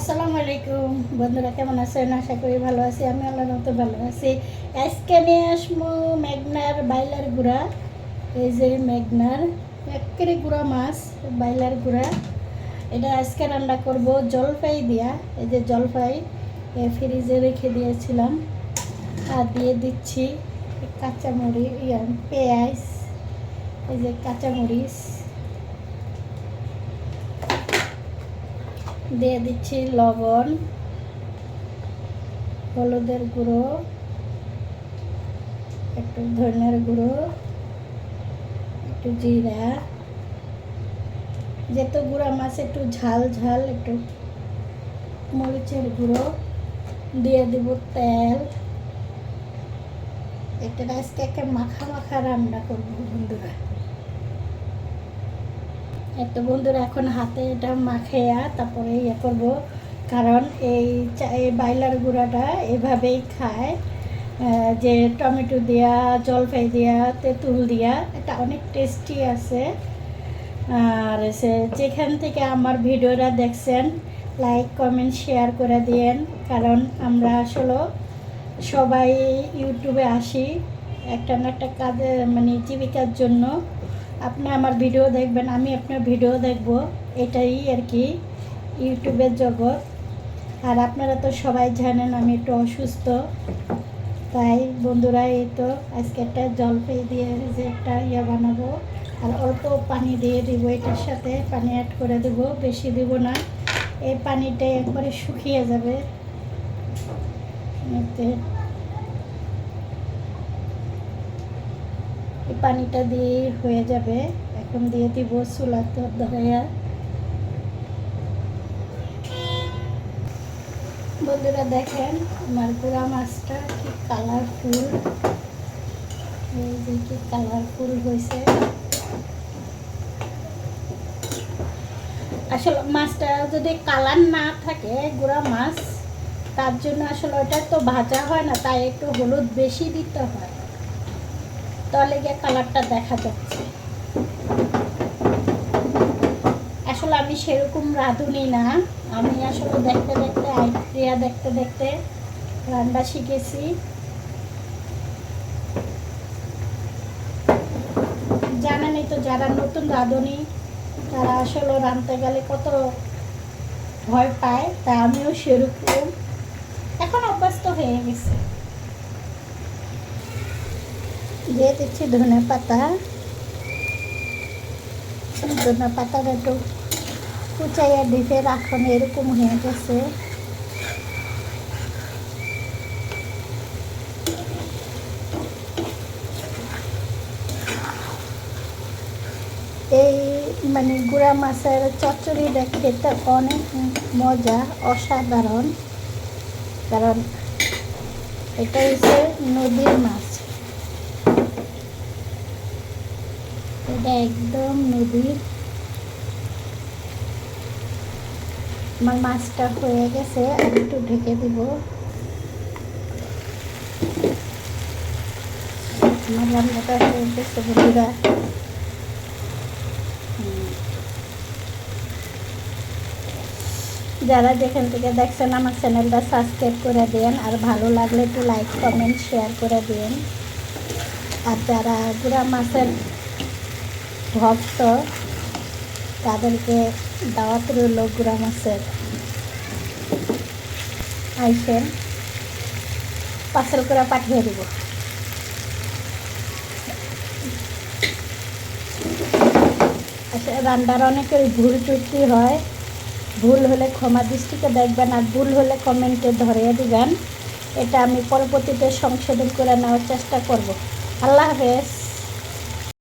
আসসালামু আলাইকুম। বন্ধুরা, কেমন আছেন? আশা করি ভালো আছি। আমি আল্লাহর মতো ভালো আছি। আজকে নিয়ে আসব মেঘনার বাইলার গুঁড়া। এই যে মেঘনার, একেবারে গুঁড়া মাছ, বাইলার গুঁড়া। এটা আজকে রান্না করব জলপাই দিয়া। এই যে জলপাই ফ্রিজে রেখে দিয়েছিলাম। আর দিয়ে দিচ্ছি কাঁচামরিচ পেঁয়াজ, এই যে কাঁচামরিচ। দিয়ে দিচ্ছি লবণ, হলুদের গুঁড়ো, একটু ধনের গুঁড়ো, একটু জিরা। যেহেতু গুঁড়া মাছ একটু ঝাল ঝাল, একটু মরিচের গুঁড়ো, দিয়ে দিব তেল। এটা আজকে একটা মাখা মাখা রান্না করব বন্ধুরা। এত বন্ধুরা এখন হাতে এটা মাখেয়া তারপরে ইয়ে করব। কারণ এই বাইলার গুঁড়াটা এভাবেই খায়। যে টমেটো দিয়া জলপাই দিয়া, তেঁতুল দিয়া, এটা অনেক টেস্টি আছে। আর সে যেখান থেকে আমার ভিডিওটা দেখছেন লাইক কমেন্ট শেয়ার করে দিয়েন। কারণ আমরা আসলে সবাই ইউটিউবে আসি। একটা না একটা কাজে মানে জীবিকার জন্য। আপনি আমার ভিডিও দেখবেন, আমি আপনার ভিডিও দেখব। এটাই আর কি ইউটিউবের জগৎ। আর আপনারা তো সবাই জানেন আমি একটু অসুস্থ। তাই বন্ধুরা, এই তো আজকে একটা জলপাই দিয়ে যে একটা ইয়ে বানাবো। আর অল্প পানি দিয়ে দিব, এটার সাথে পানি অ্যাড করে দেব, বেশি দিব না। এই পানিটা একবারে শুকিয়ে যাবে। পানিটা দিয়ে হয়ে যাবে। এখন দিয়ে দিব চুলা তো ধরাইয়া। বন্ধুরা দেখেন, আমার গুঁড়া মাছটা কি কালারফুল এই যে কি কালারফুল হয়েছে আসলে মাছটা যদি কালার না থাকে, গুঁড়া মাছ, তার জন্য আসলে ওটা তো ভাজা হয় না, তাই একটু হলুদ বেশি দিতে হয়। তাহলে গিয়ে কালারটা দেখা যাচ্ছে। আসলে আমি সেরকম রাঁধুনি না। আমি আসলে দেখতে দেখতে আইডিয়া দেখতে দেখতে রান্না শিখেছি। জানেনই তো যারা নতুন রাঁধুনি, তারা আসলে রাঁধতে গেলে কত ভয় পায়, তা আমিও সেরকম। এখন অভ্যস্ত হয়ে গেছে। দিয়ে দিচ্ছি ধনে পাতা। ধনে পাতাটা একটু কুচাইয়া দিতে রাখুন, এরকম হয়ে গেছে। এই মানে গুঁড়া মাছের চচ্চড়িটা খেতে অনেক মজা, অসাধারণ। কারণ এটা হচ্ছে নদীর মাছ। এটা একদম নদীর। আমার মাছটা হয়ে গেছে আর একটু ঢেকে দিব। আমার রান্নাটা হয়ে গেছে, বন্ধুরা। যারা যেখান থেকে দেখছেন আমার চ্যানেলটা সাবস্ক্রাইব করে দেন, আর ভালো লাগলে একটু লাইক, কমেন্ট, শেয়ার করে দিন। আর যারা গুঁড়া মাছের ভক্ত তাদেরকে দাওয়াত রইল গুঁড়া আইসেন পার্সেল করে পাঠিয়ে দেব। আচ্ছা রান্নার অনেকের ভুল ত্রুটি হয়। ভুল হলে ক্ষমা দৃষ্টিকে দেখবেন আর ভুল হলে কমেন্টে ধরিয়ে দিবেন। এটা আমি পরবর্তীতে সংশোধন করে নেওয়ার চেষ্টা করব। আল্লাহ হাফেজ।